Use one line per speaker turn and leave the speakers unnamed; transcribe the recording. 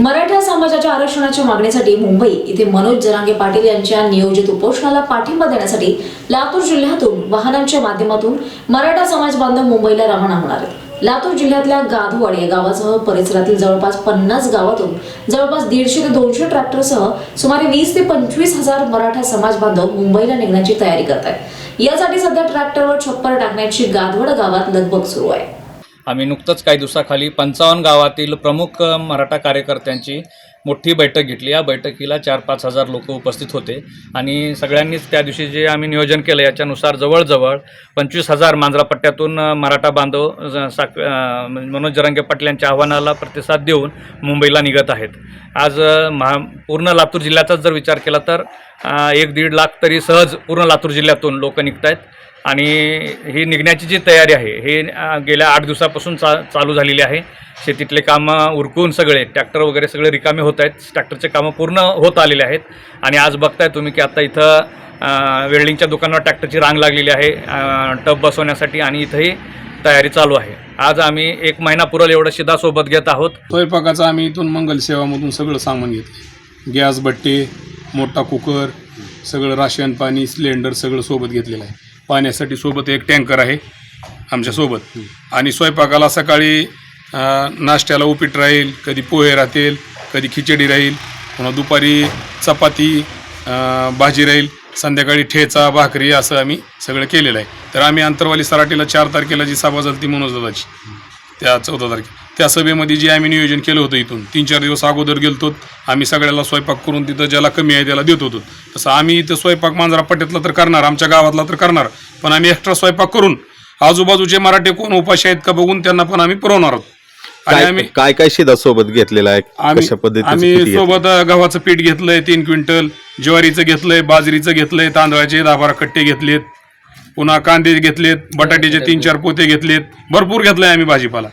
मराठा समाजाच्या आरक्षणाच्या मागणीसाठी मुंबई इथे मनोज जरांगे पाटील यांच्या नियोजित उपोषणाला पाठिंबा देण्यासाठी लातूर जिल्ह्यातून वाहनांच्या माध्यमातून मराठा समाज बांधव मुंबईला रवाना होणार आहेत. लातूर जिल्ह्यातल्या गाधवाड या गावासह परिसरातील जवळपास पन्नास गावातून जवळपास दीडशे ते दोनशे ट्रॅक्टरसह सुमारे वीस ते पंचवीस हजार मराठा समाज बांधव मुंबईला निघण्याची तयारी करत आहेत यासाठी सध्या ट्रॅक्टरवर छप्पर टाकण्याची गाधवड गावात लगबग सुरू आहे.
आम्ही नुकतंच काही दिवसाखाली पंचावन्न गावातील प्रमुख मराठा कार्यकर्त्यांची मोठी बैठक घेतली. या बैठकीला चार पाच हजार लोक उपस्थित होते. आणि सगळ्यांनीच त्या दिवशी जे आम्ही नियोजन केलं याच्यानुसार जवळजवळ पंचवीस हजार मांजरापट्ट्यातून पट्ट्यातून मराठा बांधव ज- साक म्हणजे मनोज जरंगे पाटील यांच्या आव्हानाला प्रतिसाद देऊन मुंबईला निघत आहेत. आज महा पूर्ण लातूर जिल्ह्याचाच जर विचार केला तर एक दीड लाख तरी सहज पूर्ण लातूर जिल्ह्यातून लोक निघत आहेत. आणि ही निघण्याची जी तयारी आहे हे गेल्या आठ दिवसापासून चा चालू झालेली आहे. शेतीतले कामं उरकून सगळे ट्रॅक्टर वगैरे सगळे रिकामे होत आहेत. ट्रॅक्टरचे कामं पूर्ण होत आलेले आहेत. आणि आज बघताय तुम्ही की आता इथं वेल्डिंगच्या दुकानावर ट्रॅक्टरची रांग लागलेली आहे. टब बसवण्यासाठी आणि इथंही तयारी चालू आहे. आज आम्ही एक महिना पुरेल एवढं शिदा सोबत घेत आहोत.
स्वयंपाकाचं आम्ही इथून मंगल सेवामधून सगळं सामान घेतलं. गॅस भट्टे मोठा कुकर सगळं राशन पाणी सिलेंडर सगळं सोबत घेतलेलं आहे. पाण्यासाठी सोबत एक टँकर आहे आमच्यासोबत. आणि स्वयंपाकाला सकाळी नाश्त्याला उपीट राहील कधी पोहे राहतील कधी खिचडी राहील पुन्हा दुपारी चपाती भाजी राहील संध्याकाळी ठेचा भाकरी असं आम्ही सगळं केलेलं आहे. तर आम्ही अंतरवाली सराटीला चार तारखेला जी सभा झाली ती मनोजदाची त्या चौदा तारखे. त्या सभेमध्ये जे आम्ही नियोजन केलं होतं इथून तीन चार दिवस अगोदर गेलतो आम्ही सगळ्याला स्वयंपाक करून तिथं ज्याला कमी आहे त्याला देत होतो. तसं आम्ही इथं स्वयंपाक मांजरा पट्ट्यातला तर करणार आमच्या गावातला तर करणार पण आम्ही एक्स्ट्रा स्वयंपाक करून आजूबाजूचे मराठे कोण उपाशी आहेत का बघून त्यांना पण आम्ही पुरवणार आहोत. आणि
काय
आम्ही
काय काय शिदा सोबत घेतलेला आहे?
आम्ही
कशा पद्धतीचं
आम्ही? सोबत गव्हाचं पीठ घेतलंय तीन क्विंटल. ज्वारीचं घेतलंय बाजरीचं घेतलंय तांदळाचे दहा बारा कट्टे घेतलेत. पुन्हा कांदे घेतलेत बटाट्याचे तीन चार पोते घेतलेत. भरपूर घेतलंय आम्ही भाजीपाला.